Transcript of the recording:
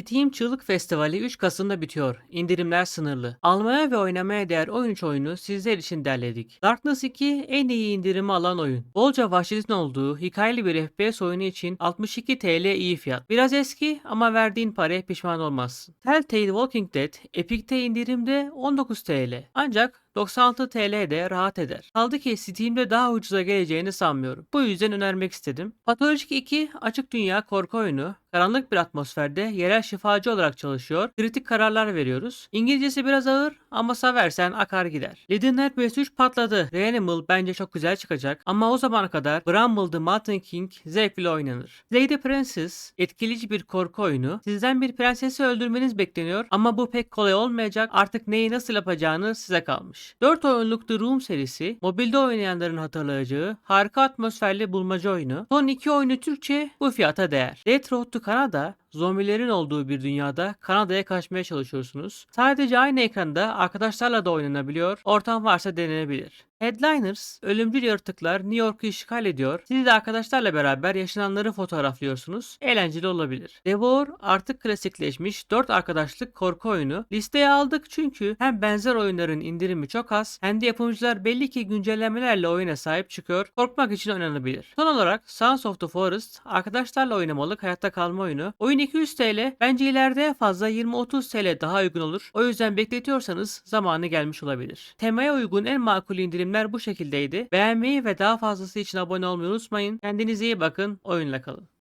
Steam Çığlık Festivali 3 Kasım'da bitiyor. İndirimler sınırlı. Almaya ve oynamaya değer 13 oyunu sizler için derledik. Darkness 2 en iyi indirimi alan oyun. Bolca vahşetin olduğu hikayeli bir FPS oyunu için 62 TL iyi fiyat. Biraz eski ama verdiğin paraya pişman olmazsın. Telltale Walking Dead Epic'te indirimde 19 TL. Ancak 96 TL'de rahat eder. Kaldı ki Steam'de daha ucuza geleceğini sanmıyorum. Bu yüzden önermek istedim. Patolojik 2 açık dünya korku oyunu. Karanlık bir atmosferde yerel şifacı olarak çalışıyor. Kritik kararlar veriyoruz. İngilizcesi biraz ağır ama seversen akar gider. Leading Night PS3 patladı. Reanimal bence çok güzel çıkacak ama o zamana kadar Bramble the Mountain King zevkli oynanır. Lady Princess etkileyici bir korku oyunu. Sizden bir prensesi öldürmeniz bekleniyor ama bu pek kolay olmayacak. Artık neyi nasıl yapacağını size kalmış. 4 oyunluk The Room serisi mobilde oynayanların hatırlayacağı harika atmosferli bulmaca oyunu. Son iki oyunu Türkçe bu fiyata değer. Death Road to Canada zombilerin olduğu bir dünyada Kanada'ya kaçmaya çalışıyorsunuz. Sadece aynı ekranda arkadaşlarla da oynanabiliyor. Ortam varsa denenebilir. Headliners, ölümcül yaratıklar New York'u işgal ediyor. Siz de arkadaşlarla beraber yaşananları fotoğraflıyorsunuz. Eğlenceli olabilir. Devour artık klasikleşmiş 4 arkadaşlık korku oyunu. Listeye aldık çünkü hem benzer oyunların indirimi çok az hem de yapımcılar belli ki güncellemelerle oyuna sahip çıkıyor. Korkmak için oynanabilir. Son olarak Sons of the Forest arkadaşlarla oynamalık hayatta kalma oyunu. Oyun 200 TL. Bence ileride fazla 20-30 TL daha uygun olur. O yüzden bekletiyorsanız zamanı gelmiş olabilir. Temaya uygun en makul indirimler bu şekildeydi. Beğenmeyi ve daha fazlası için abone olmayı unutmayın. Kendinize iyi bakın. Oyunla kalın.